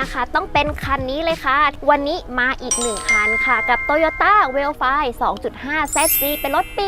นะคะ ต้องเป็นคันนี้เลยค่ะ วันนี้มาอีกหนึ่งคันค่ะ กับ Toyota w e l f i 2.5 ZG เป็นรถปี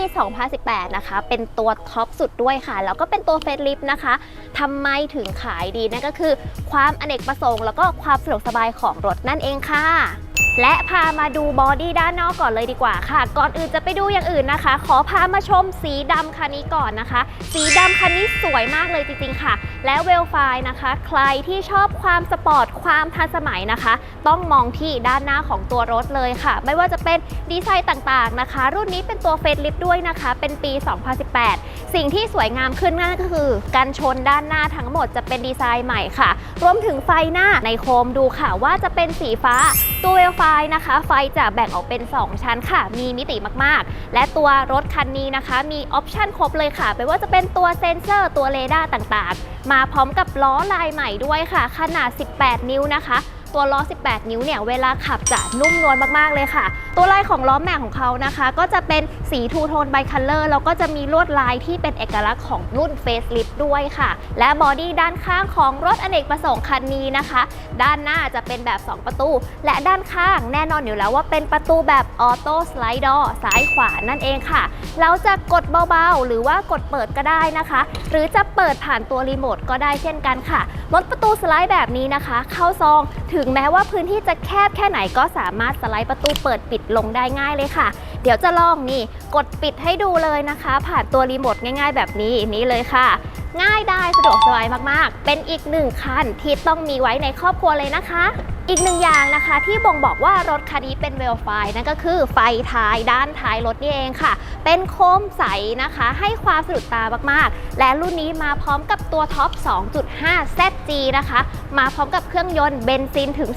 2018 นะคะ เป็นตัวท็อปสุดด้วยค่ะ แล้วก็เป็นตัวเฟสลิฟนะคะทำไมถึงขายดีนั่นก็คือ ความอเนกประสงค์ แล้วก็ความสะดวกสบายของรถนั่นเองค่ะ และพามาดูบอดี้ด้านนอกก่อนเลยดีกว่าค่ะ ก่อนอื่นจะไปดูอย่างอื่นนะคะ ขอพามาชมสีดำคันนี้ก่อนนะคะ สีดำคันนี้สวยมากเลยจริงๆค่ะ และเวลไฟนะคะ ใครที่ชอบความสปอร์ตความทันสมัยนะคะ ต้องมองที่ด้านหน้าของตัวรถเลยค่ะ ไม่ว่าจะเป็นดีไซน์ต่างๆนะคะ รุ่นนี้เป็นตัวเฟสลิฟด้วยนะคะ เป็นปี 2018 สิ่งที่สวยงามขึ้นนั่นก็คือกันชนด้านหน้าทั้งหมดจะเป็นดีไซน์ใหม่ค่ะ รวมถึงไฟหน้าในโคมดูค่ะว่าจะเป็นสีฟ้าตัวเวลไฟไฟนะคะ ไฟจะแบ่งออกเป็น 2 ชั้นค่ะ มีมิติมากๆ และตัวรถคันนี้นะคะ มีออปชันครบเลยค่ะ ไม่ว่าจะเป็นตัวเซ็นเซอร์ ตัวเรดาร์ต่างๆ มาพร้อมกับล้อลายใหม่ด้วยค่ะ ขนาด 18 นิ้วนะคะ ตัวล้อ 18 นิ้วเนี่ยเวลาขับจะนุ่มนวลมากๆเลยค่ะ ตัวลายของล้อแม็กของเขานะคะ ก็จะเป็นสีทูโทนไบคัลเลอร์แล้วก็จะมีลวดลายที่เป็นเอกลักษณ์ของรุ่นเฟสลิฟด้วยค่ะ และบอดี้ด้านข้างของรถอเนกประสงค์คันนี้นะคะ ด้านหน้าจะเป็นแบบ 2 ประตู และด้านข้างแน่นอนอยู่แล้วว่าเป็นประตูแบบออโต้สไลด์ดอซ้ายขวานั่นเองค่ะ เราจะกดเบาๆ หรือว่ากดเปิดก็ได้นะคะ หรือจะเปิดผ่านตัวรีโมทก็ได้เช่นกันค่ะ รถประตูสไลด์แบบนี้นะคะ เข้าซองถึึงแม้ว่าพื้นที่จะแคบแค่ไหนก็สามารถสไลด์ประตูเปิดปิดลงได้ง่ายเลยค่ะ เดี๋ยวจะลองนี่กดปิดให้ดูเลยนะคะ ผ่านตัวรีโมทง่ายๆ แบบนี้นี่เลยค่ะ ง่ายได้สะดวกสบายมากๆ เป็นอีกหนึ่งคันที่ต้องมีไว้ในครอบครัวเลยนะคะ อีกหนึ่งอย่างนะคะที่บ่งบอกว่ารถคันนี้เป็นเวลไฟนั่นก็คือไฟท้ายด้านท้ายรถนี่เองค่ะ เป็นโคมใสนะคะ ให้ความสะดุดตามากๆ และรุ่นนี้มาพร้อมกับตัวท็อป 2.5 ZG นะคะ มาพร้อมกับเครื่องยนต์เบนซินถึง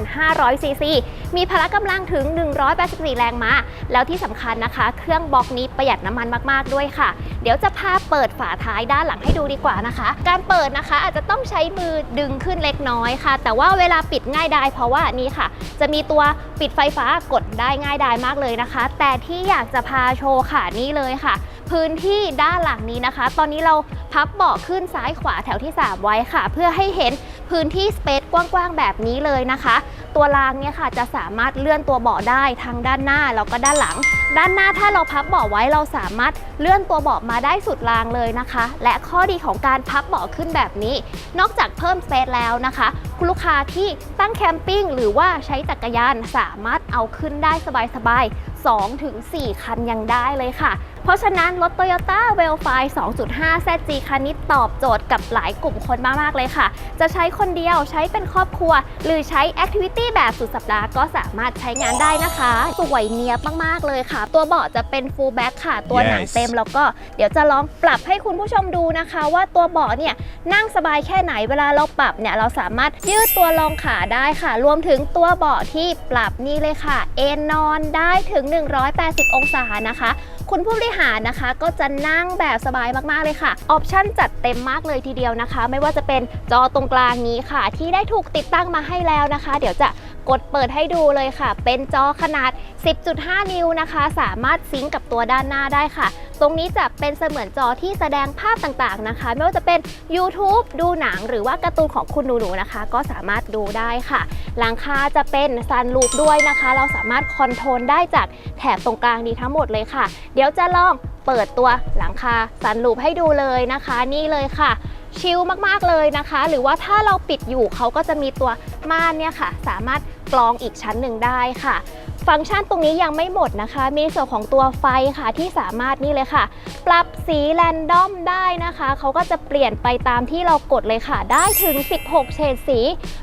2,500ซีซีมีพละกำลังถึง 184 แรงม้าแล้วที่สำคัญนะคะเคครื่องบล็อกนี้ประหยัดน้ำมันมากๆด้วยค่ะ เดี๋ยวจะพาเปิดฝาท้ายด้านหลังให้ดูดีกว่านะคะ การเปิดนะคะอาจจะต้องใช้มือดึงขึ้นเล็กน้อยค่ะ แต่ว่าเวลาปิดง่ายได้ เพราะว่านี่ค่ะ จะมีตัวปิดไฟฟ้ากดได้ง่ายดายมากเลยนะคะ แต่ที่อยากจะพาโชว์ค่ะนี่เลยค่ะ พื้นที่ด้านหลังนี้นะคะ ตอนนี้เราพับเบาะขึ้นซ้ายขวาแถวที่ 3 ไว้ค่ะ เพื่อให้เห็นพื้นที่สเปซกว้างๆแบบนี้เลยนะคะ ตัวรางเนี่ยค่ะจะสามารถเลื่อนตัวเบาะได้ทั้งด้านหน้าแล้วก็ด้านหลัง ด้านหน้าถ้าเราพับเบาะไว้เราสามารถเลื่อนตัวเบาะมาได้สุดรางเลยนะคะ และข้อดีของการพับเบาะขึ้นแบบนี้ นอกจากเพิ่มสเปซแล้วนะคะ คุณลูกค้าที่ตั้งแคมปิ้งหรือว่าใช้จักรยานสามารถเอาขึ้นได้สบายๆ 2ถึง4คันยังได้เลยค่ะ เพราะฉะนั้นรถ Toyota w e l f i 2.5 ZG คันนี้ตอบโจทย์กับหลายกลุ่มคนมาก ๆ เลยค่ะ จะใช้คนเดียวใช้เป็นครอบครัว หรือใช้แอคทิวิตี้แบบสุดสัปดาห์ก็สามารถใช้งานได้นะคะ สวยเนียบมาก ๆ เลยค่ะ ตัวเบาะจะเป็น full back ค่ะ ตัวหนัง Yes เต็มแล้วก็เดี๋ยวจะลองปรับให้คุณผู้ชมดูนะคะ ว่าตัวเบาะเนี่ยนั่งสบายแค่ไหนเวลาเราปรับเนี่ยเราสามารถยืดตัวรองขาได้ค่ะ รวมถึงตัวเบาะที่ปรับนี่เลยค่ะ เอนนอนได้ถึง180 องศานะคะ คุณผู้บริหารนะคะก็จะนั่งแบบสบายมากๆเลยค่ะ ออปชั่นจัดเต็มมากเลยทีเดียวนะคะ ไม่ว่าจะเป็นจอตรงกลางนี้ค่ะ ที่ได้ถูกติดตั้งมาให้แล้วนะคะ เดี๋ยวจะกดเปิดให้ดูเลยค่ะ เป็นจอขนาด 10.5 นิ้วนะคะ สามารถซิงก์กับตัวด้านหน้าได้ค่ะ ตรงนี้จะเป็นเสมือนจอที่แสดงภาพต่างๆนะคะ ไม่ว่าจะเป็น YouTube ดูหนังหรือว่าการ์ตูนของคุณหนูๆนะคะ ก็สามารถดูได้ค่ะ หลังคาจะเป็นซันลูปด้วยนะคะ เราสามารถคอนโทรลได้จากแถบตรงกลางนี้ทั้งหมดเลยค่ะ เดี๋ยวจะลองเปิดตัวหลังคาซันลูปให้ดูเลยนะคะ นี่เลยค่ะชิลมากๆเลยนะคะ หรือว่าถ้าเราปิดอยู่เขาก็จะมีตัวม่านเนี่ยค่ะ สามารถกรองอีกชั้นหนึ่งได้ค่ะ ฟังก์ชันตรงนี้ยังไม่หมดนะคะ มีส่วนของตัวไฟค่ะที่สามารถนี่เลยค่ะ ปรับสีแรนดอมได้นะคะ เขาก็จะเปลี่ยนไปตามที่เรากดเลยค่ะ ได้ถึง 16 เฉดสี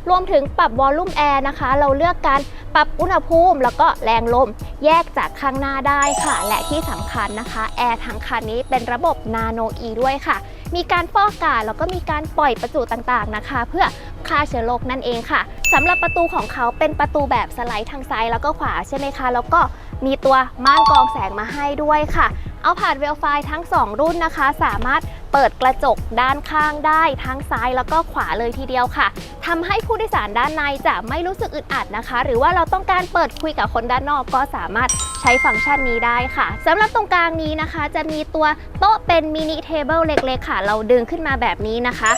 รวมถึงปรับวอลลุ่มแอร์นะคะ เราเลือกการปรับอุณหภูมิ แล้วก็แรงลม แยกจากข้างหน้าได้ค่ะ และที่สำคัญนะคะ แอร์ทั้งคันนี้เป็นระบบนาโนอีด้วยค่ะ มีการฟอกอากาศแล้วก็มีการปล่อยประจุต่างๆนะคะ เพื่อฆ่าเชื้อโรคนั่นเองค่ะสำหรับประตูของเขาเป็นประตูแบบสไลด์ทางซ้ายแล้วก็ขวาใช่ไหมคะ แล้วก็มีตัวม่านกรองแสงมาให้ด้วยค่ะ เอาผ่านเวลไฟทั้ง 2 รุ่นนะคะ สามารถ เปิดกระจกด้านข้างได้ทั้งซ้ายแล้วก็ขวาเลยทีเดียวค่ะทำให้ผู้โดยสารด้านในจะไม่รู้สึกอึดอัดนะคะ หรือว่าเราต้องการเปิดคุยกับคนด้านนอกก็สามารถใช้ฟังก์ชันนี้ได้ค่ะสำหรับตรงกลางนี้นะคะ จะมีตัวโต๊ะเป็นมินิเทเบิลเล็กๆค่ะ เราดึงขึ้นมาแบบนี้นะคะ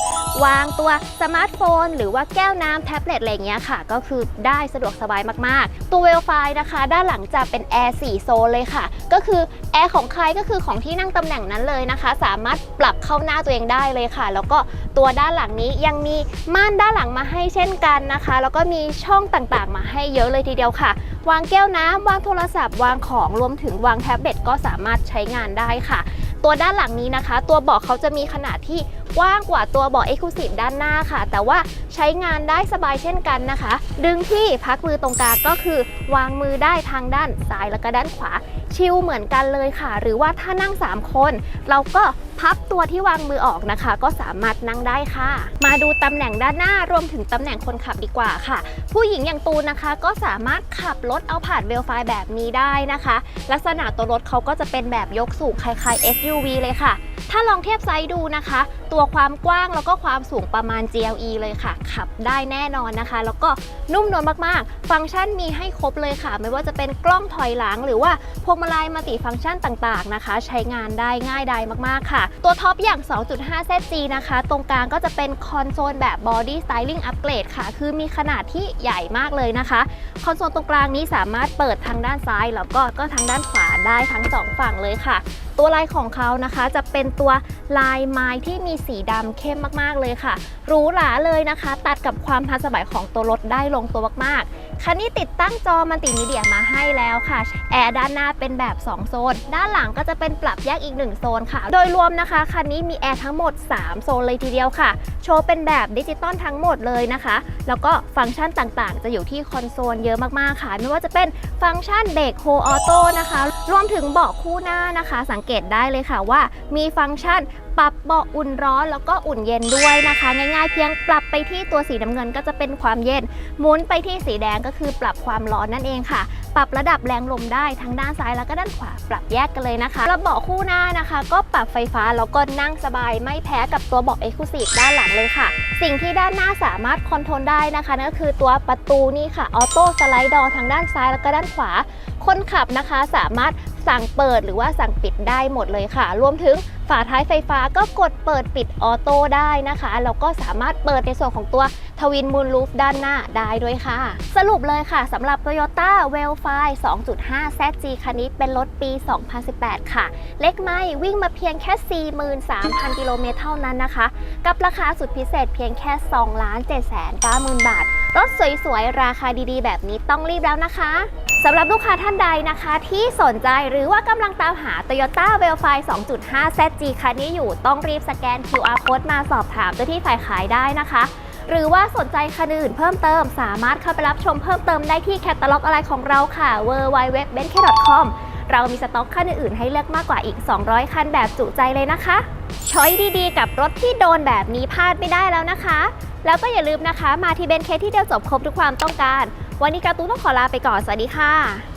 วางตัวสมาร์ทโฟน หรือว่าแก้วน้ำแท็บเล็ตอะไรเงี้ยค่ะ ก็คือได้สะดวกสบายมากๆ ตัวเวลไฟนะคะ ด้านหลังจะเป็นแอร์4โซนเลยค่ะ ก็คือแอร์ของใครก็คือของที่นั่งตำแหน่งนั้นเลยนะคะ สามารถปรับเข้าหน้าตัวเองได้เลยค่ะ แล้วก็ตัวด้านหลังนี้ยังมีม่านด้านหลังมาให้เช่นกันนะคะ แล้วก็มีช่องต่างๆ มาให้เยอะเลยทีเดียวค่ะ วางแก้วน้ำวางโทรศัพท์วางของรวมถึงวางแท็บเล็ตก็สามารถใช้งานได้ค่ะ ตัวด้านหลังนี้นะคะ ตัวเบาะเขาจะมีขนาดที่กว้างกว่าตัวเบาะ Exclusive ด้านหน้าค่ะ แต่ว่าใช้งานได้สบายเช่นกันนะคะ ดึงที่พักมือตรงกลางก็คือ วางมือได้ทางด้านซ้ายแล้วก็ด้านขวา ชิลเหมือนกันเลยค่ะ หรือว่าถ้านั่ง 3 คน เราก็พับตัวที่วางมือออกนะคะ ก็สามารถนั่งได้ค่ะ มาดูตำแหน่งด้านหน้ารวมถึงตำแหน่งคนขับดีกว่าค่ะ ผู้หญิงอย่างตูนนะคะ ก็สามารถขับรถเอาผ่านเวลไฟแบบนี้ได้นะคะ ลักษณะตัวรถเขาก็จะเป็นแบบยกสูงคล้ายๆ SUV เลยค่ะ ถ้าลองเทียบไซส์ดูนะคะตัวัวความกว้างแล้วก็ความสูงประมาณ GLE เลยค่ะ ขับได้แน่นอนนะคะ แล้วก็นุ่มนวลมากๆ ฟังก์ชันมีให้ครบเลยค่ะ ไม่ว่าจะเป็นกล้องถอยหลัง หรือว่าพวงมาลัยมัลติฟังก์ชันต่างๆนะคะ ใช้งานได้ง่ายดายมากๆค่ะ ตัวท็อปอย่าง 2.5 ZG นะคะ ตรงกลางก็จะเป็นคอนโซลแบบ Body Styling Upgrade ค่ะ คือมีขนาดที่ใหญ่มากเลยนะคะ คอนโซลตรงกลางนี้สามารถเปิดทางด้านซ้าย แล้วก็ก็ทางด้านขวาได้ทั้งสองฝั่งเลยค่ะ ตัวลายของเขานะคะ จะเป็นตัวลายไม้ที่มีสีดำเข้มมากๆเลยค่ะหรูหราเลยนะคะ ตัดกับความทันสมัยของตัวรถได้ลงตัวมากๆ คันนี้ติดตั้งจอมัลติมีเดียมาให้แล้วค่ะ แอร์ด้านหน้าเป็นแบบ 2 โซน ด้านหลังก็จะเป็นปรับแยกอีก 1 โซนค่ะ โดยรวมนะคะ คันนี้มีแอร์ทั้งหมด 3 โซนเลยทีเดียวค่ะ โชว์เป็นแบบดิจิตอลทั้งหมดเลยนะคะ แล้วก็ฟังก์ชันต่างๆ จะอยู่ที่คอนโซลเยอะมากๆค่ะ ไม่ว่าจะเป็นฟังก์ชันเบรกโฮออโต้นะคะ รวมถึงเบาะคู่หน้านะคะ สังเกตได้เลยค่ะว่า มีฟังก์ชัน ปรับเบาะอุ่นร้อนแล้วก็อุ่นเย็นด้วยนะคะ ง่ายๆเพียงปรับไปที่ตัวสีน้ำเงินก็จะเป็นความเย็น หมุนไปที่สีแดงก็คือปรับความร้อนนั่นเองค่ะ ปรับระดับแรงลมได้ทั้งด้านซ้ายแล้วก็ด้านขวาปรับแยกกันเลยนะคะแล้วเบาะคู่หน้านะคะ ก็ปรับไฟฟ้าแล้วก็นั่งสบายไม่แพ้กับตัวเบาะ Exclusive ด้านหลังเลยค่ะ สิ่งที่ด้านหน้าสามารถคอนโทรลได้นะคะนั่นก็คือตัวประตูนี่ค่ะออโต้สไลด์ดอทางด้านซ้ายแล้วก็ด้านขวา คนขับนะคะสามารถสั่งเปิดหรือว่าสั่งปิดได้หมดเลยค่ะ รวมถึงฝาท้ายไฟฟ้าก็กดเปิดปิดออโต้ได้นะคะ แล้วก็สามารถเปิดในส่วนของตัวทวินมูลลูฟด้านหน้าได้ด้วยค่ะ สรุปเลยค่ะสำหรับ Toyota w e l f i 2.5 ZG คันนี้เป็นรถปี 2018 ค่ะ เล็กไม่วิ่งมาเพียงแค่ 43,000 กิโลเมตรเท่านั้นนะคะ กับราคาสุดพิเศษเพียงแค่ 2 7 9 0 0 0 0 บาท รถสวยๆ ราคาดีๆ แบบนี้ต้องรีบแล้วนะคะ สำหรับลูกค้าท่านใดนะคะที่สนใจหรือว่ากำลังตามหา Toyota w e l f i 2.5 ZG คันนี้อยู่ต้องรีบสแกน QR code มาสอบถามเจ้าที่ฝ่ายขายได้นะคะ หรือว่าสนใจคันอื่นเพิ่มเติม สามารถเข้าไปรับชมเพิ่มเติมได้ที่แคตตาล็อกอะไรของเราค่ะ w w w b e n k c o m เรามีสต็อกคันอื่นๆให้เลือกมากกว่าอีก 200 คันแบบจุใจเลยนะคะช้อยดีๆ กับรถที่โดนแบบนี้พลาดไม่ได้แล้วนะคะ แล้วก็อย่าลืมนะคะ มาที่เบนเคที่เดียวจบครบทุกความต้องการ วันนี้การ์ตูนต้องขอลาไปก่อน สวัสดีค่ะ